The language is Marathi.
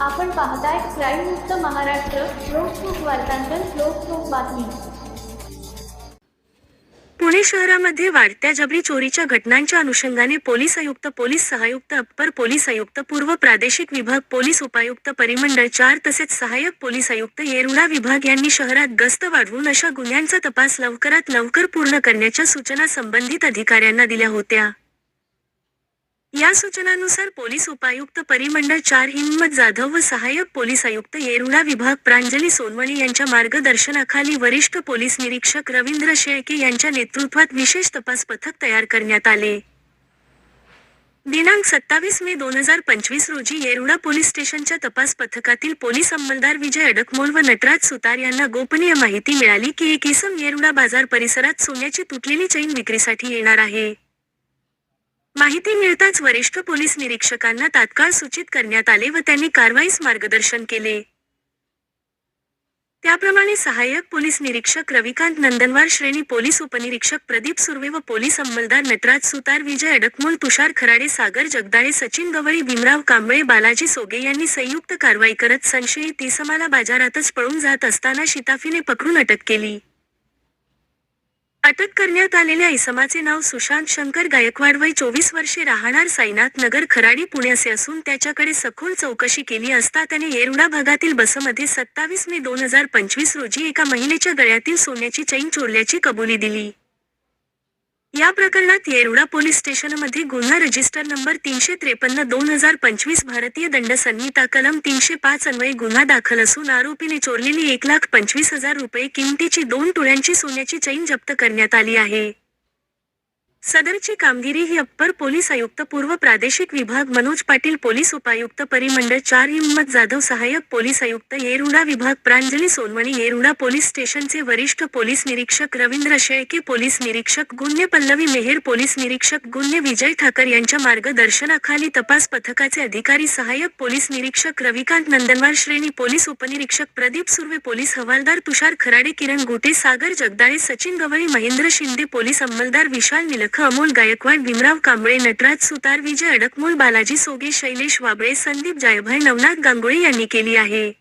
आपण पाहताय क्राईम मुक्त महाराष्ट्र लोकसुख वार्तांकन लोकसुख बातमी. पुणे शहरामध्ये वाढत्या जबरी चोरीच्या घटनांच्या अनुषंगाने पोलीस आयुक्त पोलीस सहायुक्त अप्पर पोलीस आयुक्त पूर्व प्रादेशिक विभाग पोलीस उपायुक्त परिमंडळ चार तसेच सहाय्यक पोलीस आयुक्त येरुळा विभाग यांनी शहरात गस्त वाढवून अशा गुन्ह्यांचा तपास लवकरात लवकर पूर्ण करण्याच्या सूचना संबंधित अधिकाऱ्यांना दिल्या होत्या. या सूचनानुसार पोलीस उपायुक्त परिमंडळ चार हिम्मत जाधव व सहाय्यक पोलीस आयुक्त येरुळा विभाग प्रांजली सोनवणे यांच्या मार्गदर्शनाखाली वरिष्ठ पोलीस निरीक्षक रवींद्र शेळके यांच्या नेतृत्वात विशेष तपास पथक तयार करण्यात आले. दिनांक सत्तावीस मे दोन हजार पंचवीस रोजी येरुळा पोलीस स्टेशनच्या तपास पथकातील पोलीस अंमलदार विजय अडकमोल व नटराज सुतार यांना गोपनीय माहिती मिळाली की एक इसम येरुळा बाजार परिसरात सोन्याची तुटलेली चैन विक्रीसाठी येणार आहे. माहिती मिळताच वरिष्ठ पोलीस निरीक्षकांना तात्काळ सूचित करण्यात आले व त्यांनी कारवाईस मार्गदर्शन केले. त्याप्रमाणे सहाय्यक पोलीस निरीक्षक रविकांत नंदनवार श्रेणी पोलीस उपनिरीक्षक प्रदीप सुर्वे व पोलीस अंमलदार नटराज सुतार विजय अडकमोल तुषार खराडे सागर जगदाळे सचिन गवळी भीमराव कांबळे बालाजी सोगे यांनी संयुक्त कारवाई करत संशयित इसमाला बाजारातच पळून जात असताना शिताफीने पकडून अटक केली. अटक करण्यात आलेल्या इसमाचे नाव सुशांत शंकर गायकवाड वय चोवीस वर्षे राहणार साईनाथ नगर खराडी पुण्याचे असून त्याच्याकडे सखोल चौकशी केली असता त्याने येरुडा भागातील बसमध्ये सत्तावीस मे दोन हजार पंचवीस रोजी एका महिलेच्या गळ्यातील सोन्याची चैन चोरल्याची कबुली दिली. या प्रकरणात येरुडा पोलीस स्टेशनमध्ये गुन्हा रजिस्टर नंबर तीनशे त्रेपन्न दोन हजार पंचवीस भारतीय दंड संहिता कलम तीनशे पाच अन्वये गुन्हा दाखल असून आरोपीने चोरलेली एक लाख पंचवीस हजार रुपये किमतीची दोन तुळ्यांची सोन्याची चैन जप्त करण्यात आली आहे. सदरची कामगिरी ही अप्पर पोलीस आयुक्त पूर्व प्रादेशिक विभाग मनोज पाटील पोलीस उपायुक्त परिमंडळ चार हिम्मत जाधव सहाय्यक पोलीस आयुक्त येरुडा विभाग प्रांजली सोनवणी येरुडा पोलीस स्टेशनचे वरिष्ठ पोलीस निरीक्षक रवींद्र शेळके पोलीस निरीक्षक गुन्हे पल्लवी मेहेर पोलीस निरीक्षक गुन्हे विजय ठाकर यांच्या मार्गदर्शनाखाली तपास पथकाचे अधिकारी सहाय्यक पोलीस निरीक्षक रविकांत नंदनवार श्रेणी पोलीस उपनिरीक्षक प्रदीप सुर्वे पोलीस हवालदार तुषार खराडे किरण गोटे सागर जगदाळे सचिन गवळी महेंद्र शिंदे पोलीस अंमलदार विशाल निलख अमोल गायकवाड भीमराव कांबळे नटराज सुतार विजय अडकमोल बालाजी सोगे शैलेश वाबळे संदीप जायभाई नवनाथ गांगुळे यांनी केली आहे.